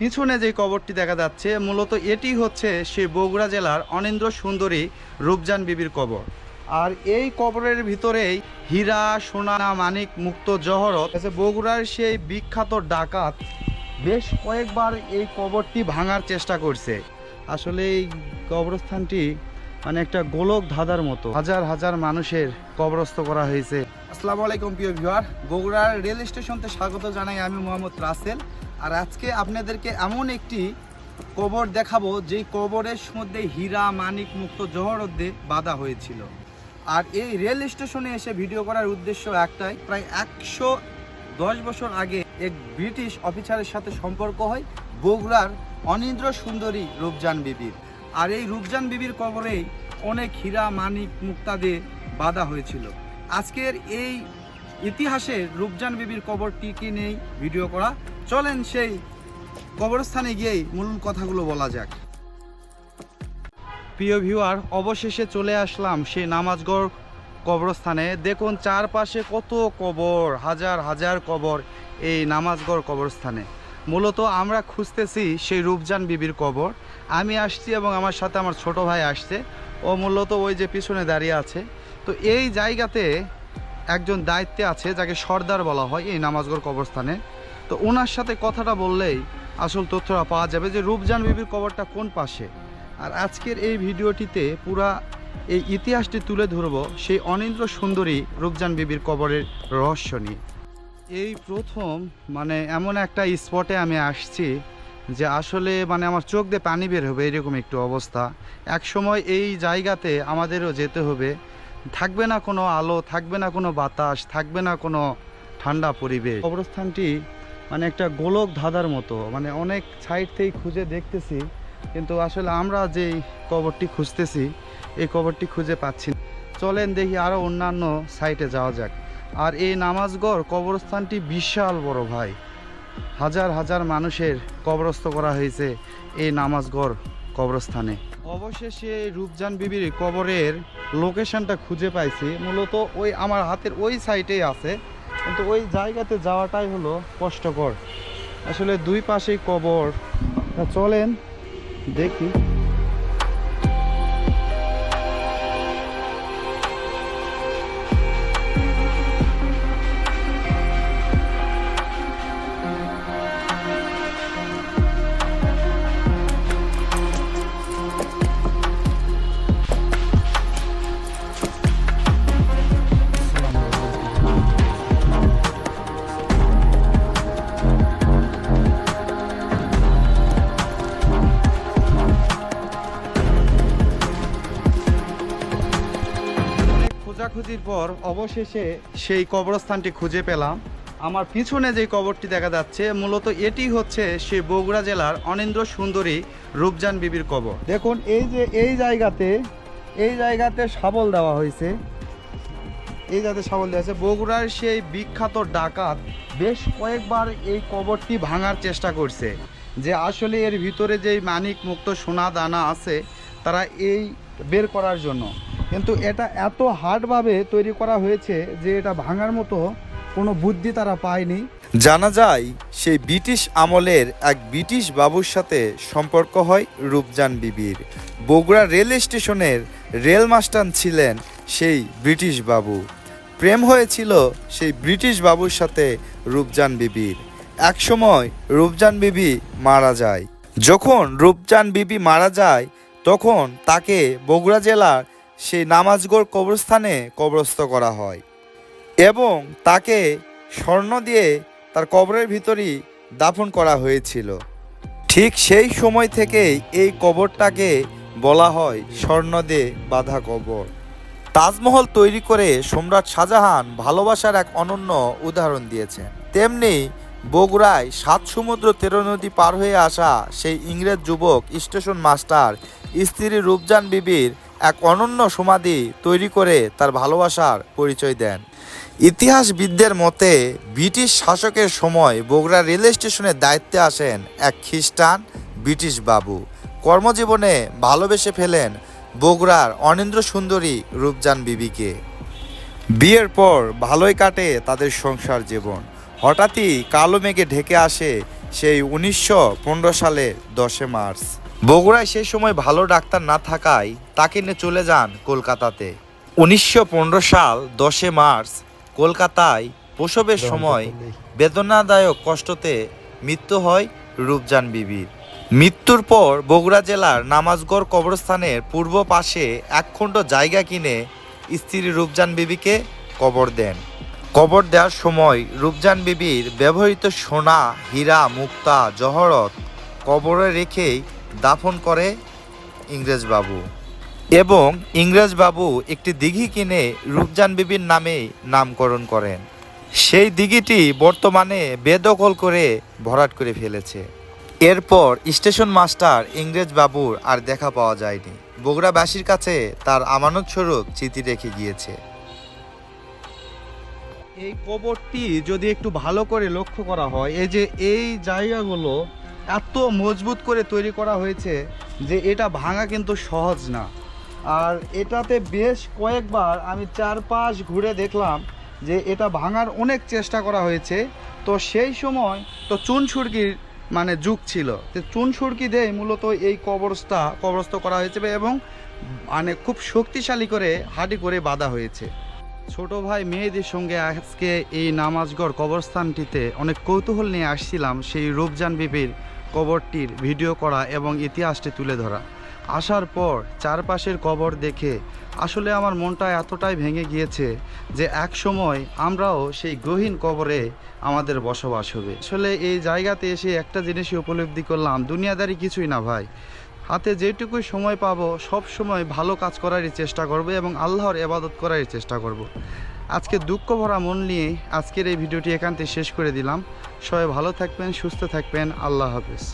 পিছনে যে কবরটি দেখা যাচ্ছে, মূলত এটি হচ্ছে সেই বগুড়া জেলার অনিন্দ্র সুন্দরী রূপজান বিবির কবর। আর এই কবরের ভিতরেই হীরা, সোনা, মানিক, মুক্ত জহরত বগুড়ার সেই বিখ্যাত ডাকাত বেশ কয়েকবার এই কবরটি ভাঙার চেষ্টা করছে। আসলে এই কবরস্থানটি মানে একটা গোলক ধাঁধার মতো। হাজার হাজার মানুষের কবরস্থ করা হয়েছে। আসসালামু আলাইকুম প্রিয় ভিউয়ার। বগুড়ার রেল স্টেশনতে স্বাগত জানাই আমি মোহাম্মদ রাসেল। আর আজকে আপনাদেরকে এমন একটি কবর দেখাবো, যেই কবরের মধ্যে হীরা, মানিক মুক্ত জহরত দিয়ে বাঁধা হয়েছিল। আর এই রেল স্টেশনে এসে ভিডিও করার উদ্দেশ্য একটাই, প্রায় একশো দশ বছর আগে এক ব্রিটিশ অফিসারের সাথে সম্পর্ক হয় বগুড়ার অনিন্দ্র সুন্দরী রূপজান বিবির। আর এই রূপজান বিবির কবরেই অনেক হীরা, মানিক মুক্তা দিয়ে বাঁধা হয়েছিল। আজকের এই ইতিহাসে রূপজান বিবির কবরটিকে নেই, ভিডিও করা। চলেন সেই কবরস্থানে গিয়েই মূল কথাগুলো বলা যাক। প্রিয় ভিউয়ার, অবশেষে চলে আসলাম সেই নামাজগড় কবরস্থানে। দেখুন চারপাশে কত কবর, হাজার হাজার কবর এই নামাজগড় কবরস্থানে। মূলত আমরা খুঁজতেছি সেই রূপজান বিবির কবর। আমি আসছি এবং আমার সাথে আমার ছোট ভাই আসছে। ও মূলত ওই যে পিছনে দাঁড়িয়ে আছে। তো এই জায়গাতে একজন দায়িত্বে আছে, যাকে সর্দার বলা হয় এই নামাজগড় কবরস্থানে। তো ওনার সাথে কথাটা বললেই আসল তথ্যটা পাওয়া যাবে যে রূপজান বিবির কবরটা কোন পাশে। আর আজকের এই ভিডিওটিতে পুরা এই ইতিহাসটি তুলে ধরব সেই অনিন্দ্র সুন্দরী রূপজান বিবির কবরের রহস্য নিয়ে। এই প্রথম মানে এমন একটা স্পটে আমি আসছি যে আসলে মানে আমার চোখ দিয়ে পানি বের হবে এরকম একটু অবস্থা। এক সময় এই জায়গাতে আমাদেরও যেতে হবে। থাকবে না কোনো আলো, থাকবে না কোনো বাতাস, থাকবে না কোনো ঠান্ডা পরিবেশ। কবরস্থানটি মানে একটা গোলক ধাঁধার মতো মানে অনেক সাইড থেকে খুঁজে দেখতেছি, কিন্তু আসলে আমরা যেই কবরটি খুঁজতেছি, এই কবরটি খুঁজে পাচ্ছি চলেন দেখি আরও অন্যান্য সাইটে যাওয়া যাক। আর এই নামাজগড় কবরস্থানটি বিশাল বড় ভাই। হাজার হাজার মানুষের কবরস্থ করা হয়েছে এই নামাজগড় কবরস্থানে। অবশেষে রূপজান বিবির কবরের লোকেশনটা খুঁজে পাইছি। মূলত ওই আমার হাতের ওই সাইটেই আছে। কিন্তু ওই জায়গাতে যাওয়াটাই হলো কষ্টকর। আসলে দুই পাশেই কবর। চলেন দেখি। খোঁজাখুঁজির পর অবশেষে সেই কবরস্থানটি খুঁজে পেলাম। আমার পিছনে যে কবরটি দেখা যাচ্ছে, মূলত এটি হচ্ছে সেই বগুড়া জেলার অনিন্দ্র সুন্দরী রূপজান বিবির কবর। দেখুন, এই যে এই জায়গাতে এই জায়গাতে শাবল দেওয়া হয়েছে। এই জায়গাতে শাবল দেওয়া হয়েছে। বগুড়ার সেই বিখ্যাত ডাকাত বেশ কয়েকবার এই কবরটি ভাঙার চেষ্টা করছে যে আসলে এর ভিতরে যেই মানিক মুক্ত সোনা দানা আছে, তারা এই বের করার জন্য। কিন্তু এটা এত হার্ডভাবে তৈরি করা হয়েছে যে এটা ভাঙার মতো কোনো বুদ্ধি তারা পায়নি। জানা যায়, সেই ব্রিটিশ আমলের এক ব্রিটিশ বাবুর সাথে সম্পর্ক হয় রূপজান বিবির। বগুড়া রেল স্টেশনের রেল মাস্টার ছিলেন সেই ব্রিটিশ বাবু। প্রেম হয়েছিল সেই ব্রিটিশ বাবুর সাথে রূপজান বিবির। একসময় রূপজান বিবি মারা যায়। যখন রূপজান বিবি মারা যায়, তখন তাকে বগুড়া জেলার সেই নামাজগড় কবরস্থানে কবরস্থ করা হয় এবং তাকে স্বর্ণ দিয়ে তার কবরের ভিতরই দাফন করা হয়েছিল। ঠিক সেই সময় থেকেই এই কবরটাকে বলা হয় স্বর্ণ দিয়ে বাঁধা কবর। তাজমহল তৈরি করে সম্রাট শাহজাহান ভালোবাসার এক অনন্য উদাহরণ দিয়েছেন। তেমনি বগুড়ায় সাত সমুদ্র তেরো নদী পার হয়ে আসা সেই ইংরেজ যুবক স্টেশন মাস্টার স্ত্রী রূপজান বিবির এক অনন্য সমাধি তৈরি করে তার ভালোবাসার পরিচয় দেন। ইতিহাসবিদদের মতে, ব্রিটিশ শাসকের সময় বগুড়া রেল স্টেশনের দায়িত্বে আসেন এক খ্রিস্টান ব্রিটিশ বাবু। কর্মজীবনে ভালোবেসে ফেলেন বগুড়ার অনিন্দ্র সুন্দরী রূপজান বিবিকে। বিয়ের পর ভালোই কাটে তাদের সংসার জীবন। হঠাৎই কালো মেঘে ঢেকে আসে সেই উনিশশো পনেরো সালের দশে মার্চ। বগুড়ায় সেই সময় ভালো ডাক্তার না থাকায় তাকে নিয়ে চলে যান কলকাতাতে। উনিশশো পনেরো সাল দশে মার্চ কলকাতায় প্রসবের সময় বেদনাদায়ক কষ্টতে মৃত্যু হয় রূপজান বিবির। মৃত্যুর পর বগুড়া জেলার নামাজগড় কবরস্থানের পূর্ব পাশে একখণ্ড জায়গা কিনে স্ত্রী রূপজান বিবিকে কবর দেন। কবর দেওয়ার সময় রূপজান বিবির ব্যবহৃত সোনা হীরা মুক্তা জহরত কবরে রেখেই দাফন করে ইংরেজবাবু এবং ইংরেজবাবু একটি দিঘি কিনে রূপজান বিবির নামে নামকরণ করেন। সেই দিঘিটি বর্তমানে বেদখল করে ভরাট করে ফেলেছে। এরপর স্টেশন মাস্টার ইংরেজ বাবুর আর দেখা পাওয়া যায়নি। বগুড়াবাসীর কাছে তার আমানত স্বরূপ চিঠি রেখে গিয়েছে। এই কবরটি যদি একটু ভালো করে লক্ষ্য করা হয়, এই যে এই জায়গাগুলো এত মজবুত করে তৈরি করা হয়েছে যে এটা ভাঙা কিন্তু সহজ না। আর এটাতে বেশ কয়েকবার আমি চারপাশ ঘুরে দেখলাম যে এটা ভাঙার অনেক চেষ্টা করা হয়েছে। তো সেই সময় তো চুন সুরকির মানে যুগ ছিল। তো চুন সুরকি দিয়ে মূলত এই কবরস্থা, কবরস্থ করা হয়েছে এবং মানে খুব শক্তিশালী করে হাঁটি করে বাঁধা হয়েছে। ছোট ভাই মেয়েদের সঙ্গে আজকে এই নামাজগড় কবরস্থানটিতে অনেক কৌতূহল নিয়ে আসছিলাম সেই রূপজান বিবির কবরটির ভিডিও করা এবং ইতিহাসটি তুলে ধরা। আসার পর চারপাশের কবর দেখে আসলে আমার মনটা এতটাই ভেঙে গিয়েছে যে এক সময় আমরাও সেই গহীন কবরে আমাদের বসবাস হবে। আসলে এই জায়গাতে এসে একটা জিনিসই উপলব্ধি করলাম, দুনিয়াদারি কিছুই না ভাই। হাতে যেটুকু সময় পাবো সব সময় ভালো কাজ করারই চেষ্টা করব এবং আল্লাহর এবাদত করারই চেষ্টা করব। আজকে দুঃখ ভরা মন নিয়ে আজকের এই ভিডিওটি থেকে শেষ করে দিলাম। সবাই ভালো থাকবেন, সুস্থ থাকবেন। আল্লাহ হাফেজ।